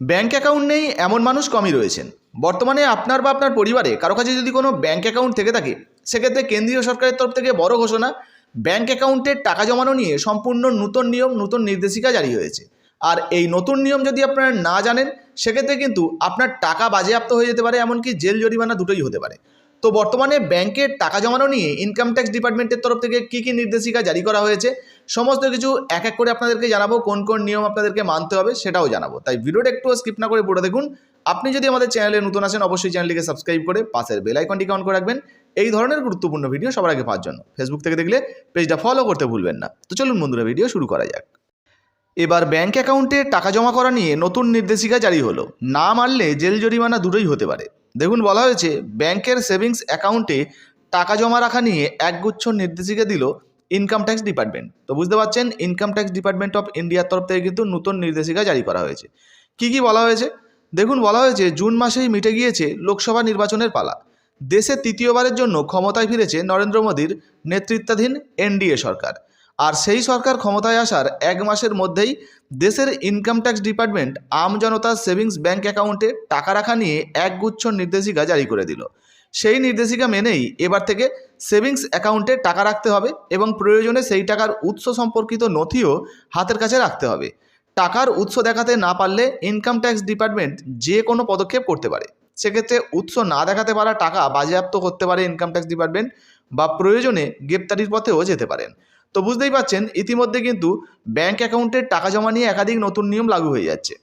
Bank account নেই, এমন মানুষ কমই রয়েছেন। বর্তমানে আপনার বা আপনার পরিবারে কারও কাছে যদি কোনো ব্যাঙ্ক অ্যাকাউন্ট থেকে থাকে, সেক্ষেত্রে কেন্দ্রীয় সরকারের তরফ থেকে বড় ঘোষণা ব্যাঙ্ক অ্যাকাউন্টে টাকা জমানো নিয়ে সম্পূর্ণ নতুন নিয়ম, নতুন নির্দেশিকা জারি হয়েছে। আর এই নতুন নিয়ম যদি আপনারা না জানেন, সেক্ষেত্রে কিন্তু আপনার টাকা বাজেয়াপ্ত হয়ে যেতে পারে, এমনকি জেল জরিমানা দুটোই হতে পারে। তো বর্তমানে ব্যাংকের টাকা জমানো নিয়ে ইনকাম ট্যাক্স ডিপার্টমেন্টের তরফ থেকে কী কী নির্দেশিকা জারি করা হয়েছে, সমস্ত কিছু এক এক করে আপনাদেরকে জানাব, কোন কোন নিয়ম আপনাদেরকে মানতে হবে সেটাও জানাব। তাই ভিডিওটা একটু স্কিপ না করে পুরো দেখুন। আপনি যদি আমাদের চ্যানেলে নতুন আসেন, অবশ্যই চ্যানেলটিকে সাবস্ক্রাইব করে পাশের বেল আইকনটিকে অন করে রাখবেন। এই ধরনের গুরুত্বপূর্ণ ভিডিও সবার আগে পাওয়ার জন্য। ফেসবুক থেকে দেখলে পেজটা ফলো করতে ভুলবেন না। তো চলুন বন্ধুরা ভিডিও শুরু করা যাক। এবার ব্যাংক অ্যাকাউন্টে টাকা জমা করা নিয়ে নতুন নির্দেশিকা জারি হলো। না মানলে জেল জরিমানা দুটোই হতে পারে। দেখুন বলা হয়েছে, ব্যাংকের সেভিংস অ্যাকাউন্টে টাকা জমা রাখা নিয়ে একগুচ্ছ নির্দেশিকা দিল ইনকাম ট্যাক্স ডিপার্টমেন্ট। তো বুঝতে পারছেন, ইনকাম ট্যাক্স ডিপার্টমেন্ট অফ ইন্ডিয়ার তরফ থেকে কিন্তু নতুন নির্দেশিকা জারি করা হয়েছে। কি কি বলা হয়েছে? দেখুন বলা হয়েছে, জুন মাসেই মিটে গিয়েছে লোকসভা নির্বাচনের পালা। দেশে তৃতীয়বারের জন্য ক্ষমতায় ফিরেছে নরেন্দ্র মোদীর নেতৃত্বাধীন এনডিএ সরকার। আর সেই সরকার ক্ষমতায় আসার এক মাসের মধ্যেই দেশের ইনকাম ট্যাক্স ডিপার্টমেন্ট আম জনতার সেভিংস ব্যাংক অ্যাকাউন্টে টাকা রাখা নিয়ে একগুচ্ছ নির্দেশিকা জারি করে দিল। সেই নির্দেশিকা মেনেই এবার থেকে সেভিংস অ্যাকাউন্টে টাকা রাখতে হবে এবং প্রয়োজনে সেই টাকার উৎস সম্পর্কিত নথিও হাতের কাছে রাখতে হবে। টাকার উৎস দেখাতে না পারলে ইনকাম ট্যাক্স ডিপার্টমেন্ট যে কোনো পদক্ষেপ করতে পারে। সেক্ষেত্রে উৎস না দেখাতে পারা টাকা বাজেয়াপ্ত করতে পারে ইনকাম ট্যাক্স ডিপার্টমেন্ট বা প্রয়োজনে গ্রেপ্তারির পথেও যেতে পারেন। তো বুঝতেই পারছেন, ইতিমধ্যে কিন্তু ব্যাংক অ্যাকাউন্টের টাকা জমা নিয়ে একাধিক নতুন নিয়ম লাগু হয়ে যাচ্ছে।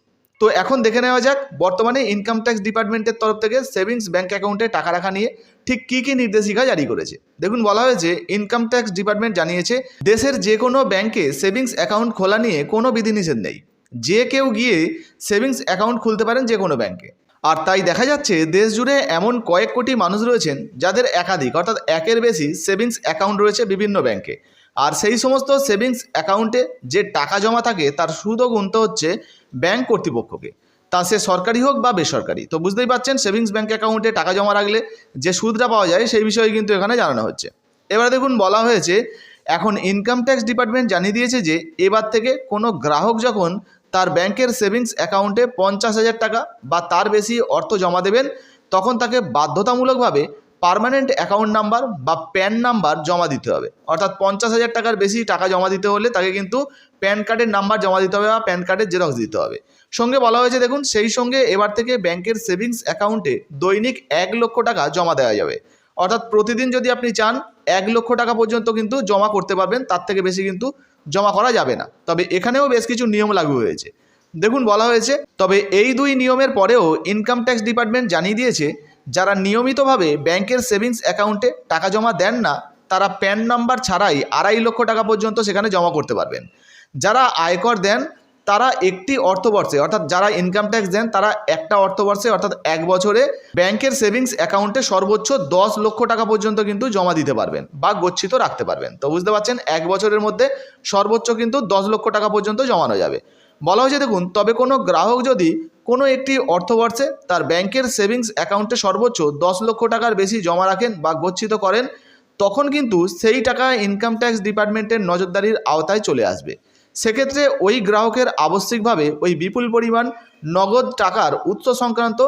তো এখন দেখে নেওয়া যাক, বর্তমানে ইনকাম ট্যাক্স ডিপার্টমেন্টের তরফ থেকে সেভিংস ব্যাংক অ্যাকাউন্টে টাকা রাখা নিয়ে ঠিক কী কী নির্দেশিকা জারি করেছে। দেখুন, বলা হয়েছে ইনকাম ট্যাক্স ডিপার্টমেন্ট জানিয়েছে, দেশের যে কোনো ব্যাংকে সেভিংস অ্যাকাউন্ট খোলা নিয়ে কোনো বিধিনিষেধ নেই। যে কেউ গিয়ে সেভিংস অ্যাকাউন্ট খুলতে পারেন যে কোনো ব্যাংকে আর তাই দেখা যাচ্ছে, দেশ জুড়ে এমন কয়েক কোটি মানুষ রয়েছেন যাদের একাধিক, অর্থাৎ একের বেশি সেভিংস অ্যাকাউন্ট রয়েছে বিভিন্ন ব্যাংকে আর সেই সমস্ত সেভিংস অ্যাকাউন্টে যে টাকা জমা থাকে, তার সুদও গুনতে হচ্ছে ব্যাংক কর্তৃপক্ষকে। তা সে সরকারি হোক বা বেসরকারি। তো বুঝতেই পারছেন, সেভিংস ব্যাংক অ্যাকাউন্টে টাকা জমা রাখলে যে সুদটা পাওয়া যায়, সেই বিষয়ে কিন্তু এখানে জানানো হচ্ছে। এবার দেখুন, বলা হয়েছে, এখন ইনকাম ট্যাক্স ডিপার্টমেন্ট জানিয়ে দিয়েছে যে, এবার থেকে কোনো গ্রাহক যখন তার ব্যাংকের সেভিংস অ্যাকাউন্টে পঞ্চাশ হাজার টাকা বা তার বেশি অর্থ জমা দেবেন, তখন তাকে বাধ্যতামূলকভাবে পার্মানেন্ট অ্যাকাউন্ট নাম্বার বা প্যান নাম্বার জমা দিতে হবে। অর্থাৎ পঞ্চাশ হাজার টাকার বেশি টাকা জমা দিতে হলে তাকে কিন্তু প্যান কার্ডের নাম্বার জমা দিতে হবে বা প্যান কার্ডের জেরক্স দিতে হবে। সঙ্গে বলা হয়েছে, দেখুন, সেই সঙ্গে এবার থেকে ব্যাংকের সেভিংস অ্যাকাউন্টে দৈনিক এক লক্ষ টাকা জমা দেওয়া যাবে। অর্থাৎ প্রতিদিন যদি আপনি চান, এক লক্ষ টাকা পর্যন্ত কিন্তু জমা করতে পারবেন, তার থেকে বেশি কিন্তু জমা করা যাবে না। তবে এখানেও বেশ কিছু নিয়ম লাগু হয়েছে। দেখুন, বলা হয়েছে, তবে এই দুই নিয়মের পরেও ইনকাম ট্যাক্স ডিপার্টমেন্ট জানিয়ে দিয়েছে যারা নিয়মিতভাবে ব্যাংকের সেভিংস অ্যাকাউন্টে টাকা জমা দেন না, তারা প্যান নাম্বার ছাড়াই আড়াই লক্ষ টাকা পর্যন্ত সেখানে জমা করতে পারবেন। যারা আয়কর দেন, তারা একটি অর্থবর্ষে, অর্থাৎ যারা ইনকাম ট্যাক্স দেন, তারা একটা অর্থবর্ষে, অর্থাৎ এক বছরে ব্যাংকের সেভিংস অ্যাকাউন্টে সর্বোচ্চ দশ লক্ষ টাকা পর্যন্ত কিন্তু জমা দিতে পারবেন বা গচ্ছিত রাখতে পারবেন। তো বুঝতে পারছেন? এক বছরের মধ্যে সর্বোচ্চ কিন্তু দশ লক্ষ টাকা পর্যন্ত জমানো যাবে। বলা হয়েছে, দেখুন, তবে কোনো গ্রাহক যদি কোনো একটি অর্থবর্ষে তার ব্যাংকের সেভিংস অ্যাকাউন্টে সর্বোচ্চ দশ লক্ষ টাকার বেশি জমা রাখেন বা গচ্ছিত করেন, তখন কিন্তু সেই টাকা ইনকাম ট্যাক্স ডিপার্টমেন্টের নজরদারির আওতায় চলে আসবে। সেক্ষেত্রে ওই গ্রাহকের আবশ্যিকভাবে ওই বিপুল পরিমাণ নগদ টাকার উৎস সংক্রান্ত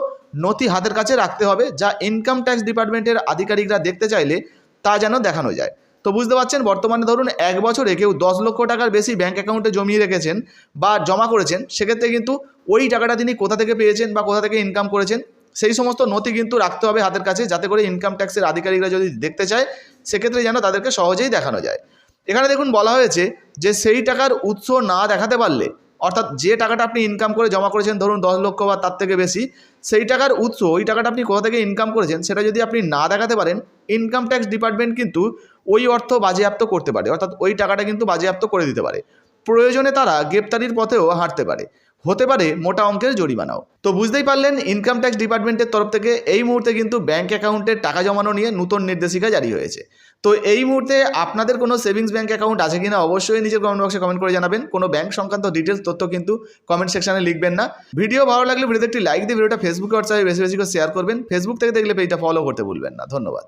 নথি হাতের কাছে রাখতে হবে, যা ইনকাম ট্যাক্স ডিপার্টমেন্টের আধিকারিকরা দেখতে চাইলে তা যেন দেখানো যায়। তো বুঝতে পারছেন, বর্তমানে ধরুন এক বছরে কেউ দশ লক্ষ টাকার বেশি ব্যাঙ্ক অ্যাকাউন্টে জমিয়ে রেখেছেন বা জমা করেছেন, সেক্ষেত্রে কিন্তু ওই টাকাটা তিনি কোথা থেকে পেয়েছেন বা কোথা থেকে ইনকাম করেছেন, সেই সমস্ত নথি কিন্তু রাখতে হবে হাতের কাছে যাতে করে ইনকাম ট্যাক্সের আধিকারিকরা যদি দেখতে চায়, সেক্ষেত্রে যেন তাদেরকে সহজেই দেখানো যায়। এখানে দেখুন বলা হয়েছে যে সেই টাকার উৎস না দেখাতে পারলে, অর্থাৎ যে টাকাটা আপনি ইনকাম করে জমা করেছেন, ধরুন দশ লক্ষ বা তার থেকে বেশি, সেই টাকার উৎস, ওই টাকাটা আপনি কোথা থেকে ইনকাম করেছেন, সেটা যদি আপনি না দেখাতে পারেন ইনকাম ট্যাক্স ডিপার্টমেন্ট কিন্তু ওই অর্থ বাজেয়াপ্ত করতে পারে, অর্থাৎ ওই টাকাটা কিন্তু বাজেয়াপ্ত করে দিতে পারে। প্রয়োজনে তারা গ্রেপ্তারির পথেও হাঁটতে পারে। হতে পারে মোটা অঙ্কের জরিমানাও। তো বুঝতেই পারলেন ইনকাম ট্যাক্স ডিপার্টমেন্টের তরফ থেকে এই মুহূর্তে কিন্তু ব্যাঙ্ক অ্যাকাউন্টে টাকা জমানো নিয়ে নতুন নির্দেশিকা জারি হয়েছে। তো এই মুহূর্তে আপনাদের কোনো সেভিংস ব্যাঙ্ক অ্যাকাউন্ট আছে কিনা অবশ্যই নিজের কমেন্ট বক্সে কমেন্ট করে জানাবেন। কোনো ব্যাংক সংক্রান্ত ডিটেলস তথ্য কিন্তু কমেন্ট সেকশনে লিখবেন না। ভিডিও ভালো লাগলে ভিডিওতে একটি লাইক দিয়ে ভিডিওটা ফেসবুকে হোয়াটসঅ্যাপে বেশি বেশি করে শেয়ার করবেন। ফেসবুক থেকে দেখলে পেজটা ফলো করতে ভুলবেন না। ধন্যবাদ।